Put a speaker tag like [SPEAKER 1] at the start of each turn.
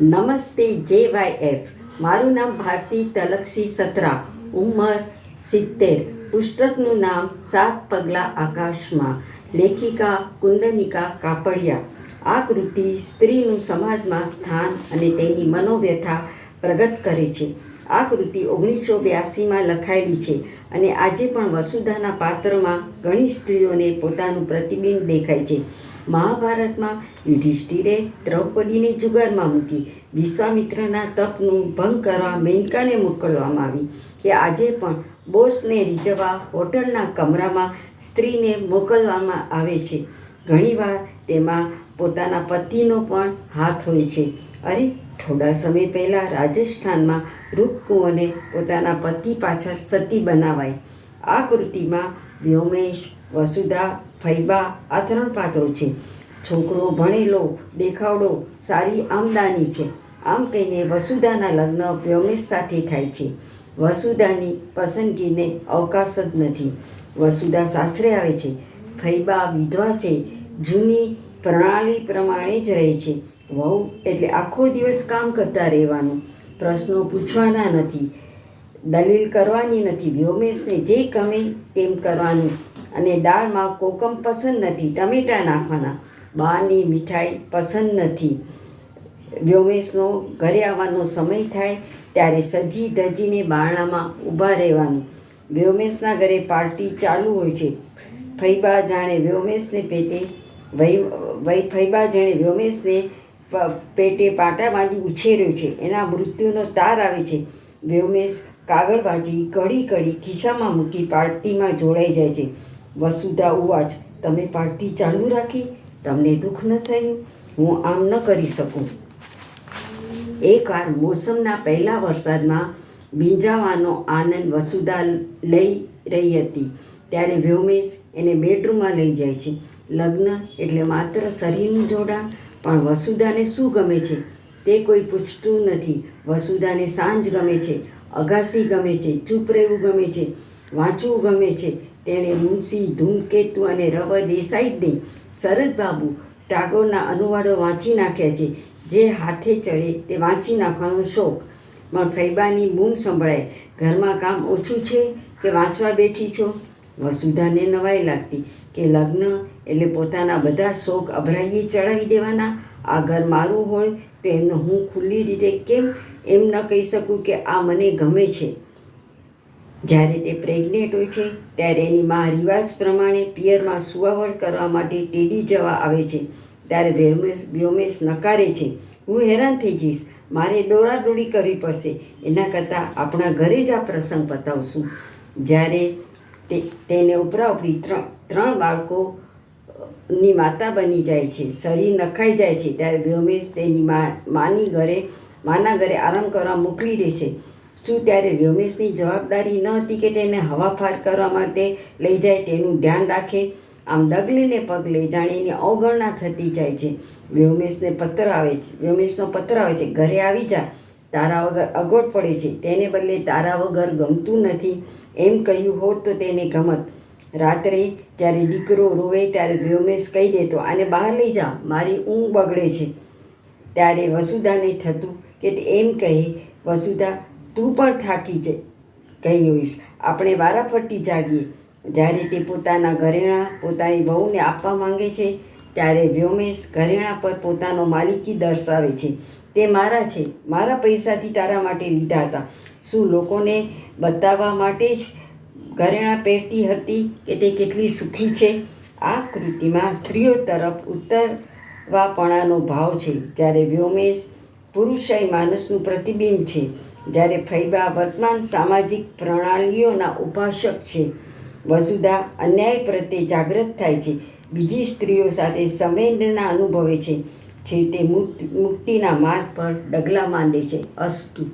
[SPEAKER 1] નમસ્તે જે Y F મારું નામ ભારતી તલક્ષી સત્રા. ઉંમર સિત્તેર. પુસ્તકનું નામ સાત પગલાં આકાશમાં. લેખિકા કુંદનિકા કાપડિયા. આ કૃતિ સ્ત્રીનું સમાજમાં સ્થાન અને તેની મનોવ્યથા પ્રગટ કરે છે. આ કૃતિ ઓગણીસો બ્યાસીમાં લખાયેલી છે અને આજે પણ વસુધાના પાત્રમાં ઘણી સ્ત્રીઓને પોતાનું પ્રતિબિંબ દેખાય છે. મહાભારતમાં યુધિષ્ઠિરે દ્રૌપદીને જુગારમાં મૂકી વિશ્વામિત્રના તપનું ભંગ કરવા મેનકાને મોકલવામાં આવી કે આજે પણ બોસને રીઝવવા હોટલના કમરામાં સ્ત્રીને મોકલવામાં આવે છે. ઘણીવાર તેમાં પોતાના પતિનો પણ હાથ હોય છે. અરે થોડા સમય પહેલાં રાજસ્થાનમાં રૂપકુંવરને પોતાના પતિ પાછળ સતી બનાવાઈ. આ કૃતિમાં વ્યોમેશ, વસુધા, ફૈબા આ ત્રણ પાત્રો છે. છોકરો ભણેલો, દેખાવડો, સારી આમદાની છે. આમ કહીને વસુધાના લગ્ન વ્યોમેશ સાથે થાય છે. વસુધાની પસંદગીને અવકાશ જ નથી. વસુધા સાસરે આવે છે. ફૈબા વિધવા છે. જૂની પ્રણાલી પ્રમાણે જ રહે છે. વહુ, એટલે આખો દિવસ કામ કરતા રહેવાનું. પ્રશ્નો પૂછવાના નથી. દલીલ કરવાની નથી. વ્યોમેશને જે ગમે તેમ કરવાનું. અને દાળમાં કોકમ પસંદ નથી. ટમેટાં નાખવાના. બહારની મીઠાઈ પસંદ નથી. વ્યોમેશનો ઘરે આવવાનો સમય થાય ત્યારે સજી ધજીને બારણામાં ઊભા રહેવાનું. વ્યોમેશના ઘરે પાર્ટી ચાલુ હોય છે. ફૈબા જાણે વ્યોમેશને પેટે વહી વૈ, ફૈબા જાણે વ્યોમેશને પેટે પાટા બાંધી ઉછેર્યો છે. એના મૃત્યુનો તાર આવે છે. વ્યોમેશ કાગળ વાંચી કડી કડી ખિસ્સામાં મૂકી પાર્ટીમાં જોડાઈ જાય છે. વસુધા ઉવાચ, તમે પાર્ટી ચાલુ રાખી? તમને દુઃખ ન થયું? હું આમ ન કરી શકું. એકવાર મોસમના પહેલા વરસાદમાં ભીંજાવાનો આનંદ વસુધા લઈ રહી હતી. ત્યારે વ્યોમેશ એને બેડરૂમમાં લઈ જાય છે. લગ્ન એટલે માત્ર શરીરનું જોડાણ પણ વસુધાને શું ગમે છે? તે કોઈ પૂછતું નથી. વસુધાને સાંજ ગમે છે, અગાસી ગમે છે, ચૂપ રહેવું ગમે છે, વાંચવું ગમે છે. તેણે મુનશી ધૂમકેતુ અને રવ દેસાઈ જ નહીં. શરદબાબુ ટાગોરના અનુવાદો વાંચી નાખ્યા છે. જે હાથે ચડે તે વાંચી નાખવાનો શોખ. માં ફૈબાની બૂમ સંભળાય. ઘરમાં કામ ઓછું છે કે વાંચવા બેઠી છો? વસુધાને નવાઈ લાગતી કે લગ્ન એટલે પોતાના બધા શોખ અભરાઈએ ચડાવી દેવાના. આ ઘર મારું હોય તો એમને હું ખુલ્લી રીતે કેમ એમ ન કહી શકું કે આ મને ગમે છે. જ્યારે તે પ્રેગ્નેન્ટ હોય છે, ત્યારે એની મા રિવાજ પ્રમાણે પિયરમાં સુવાવડ કરવા માટે ટેડી જવા આવે છે. ત્યારે વ્યોમેશ વ્યોમેશ નકારે છે. હું હેરાન થઈ જઈશ. મારે દોડાદોડી કરવી પડશે. એના કરતાં આપણા ઘરે જ આ પ્રસંગ પતાવશું જ્યારે તે, તેને ઉપરા ઉપરી ત્રણ ત્રણ બાળકો ની માતા બની જાય છે. શરીર નખાઈ જાય છે. ત્યારે વ્યોમેશ તેની મા, માની ઘરે, માના ઘરે આરામ કરવા મોકલી દે છે. શું ત્યારે વ્યોમેશની જવાબદારી ન હતી કે તેને હવાફાર કરવા માટે લઈ જાય તેનું ધ્યાન રાખે? આમ ડગલીને પગલે જાણે એની અવગણના થતી જાય છે. વ્યોમેશને પત્ર આવે છે, વ્યોમેશનો પત્ર આવે છે, ઘરે આવી જા. તારા વગર અગોટ પડે છે. તેને બદલે તારા વગર ગમતું નથી. એમ કહ્યું હોત તો તેને ગમત. રાત્રે જ્યારે દીકરો રોવે ત્યારે વ્યોમેશ કહી દેતો, આને બહાર લઈ જા. મારી ઊંઘ બગડે છે. ત્યારે વસુધાને થતું કે એમ કહે વસુધા તું પણ થાકી જ ગઈ હોઈશ. આપણે વારાફરતી જાગીએ. જ્યારે તે પોતાના ઘરેણાં પોતાની વહુને આપવા માંગે છે, ત્યારે વ્યોમેશ ઘરેણાં પર પોતાનો માલિકી દર્શાવે છે. તે મારા છે. મારા પૈસાથી તારા માટે લીધા હતા. શું લોકોને બતાવવા માટે જ ઘરેણાં પહેરતી હતી કે તે કેટલી સુખી છે? આ કૃતિમાં સ્ત્રીઓ તરફ ઉત્તરવાપણાનો ભાવ છે. જ્યારે વ્યોમેશ પુરુષાય માનસનું પ્રતિબિંબ છે. જ્યારે ફૈબા વર્તમાન સામાજિક પ્રણાલીઓના ઉપાસક છે. વસુધા અન્યાય પ્રત્યે જાગૃત થાય છે. બીજી સ્ત્રીઓ સાથે સંવેદના અનુભવે છે. છેવટે મુક્તિ મુક્તિના માર્ગ પર ડગલા માંડે છે અસ્તુ.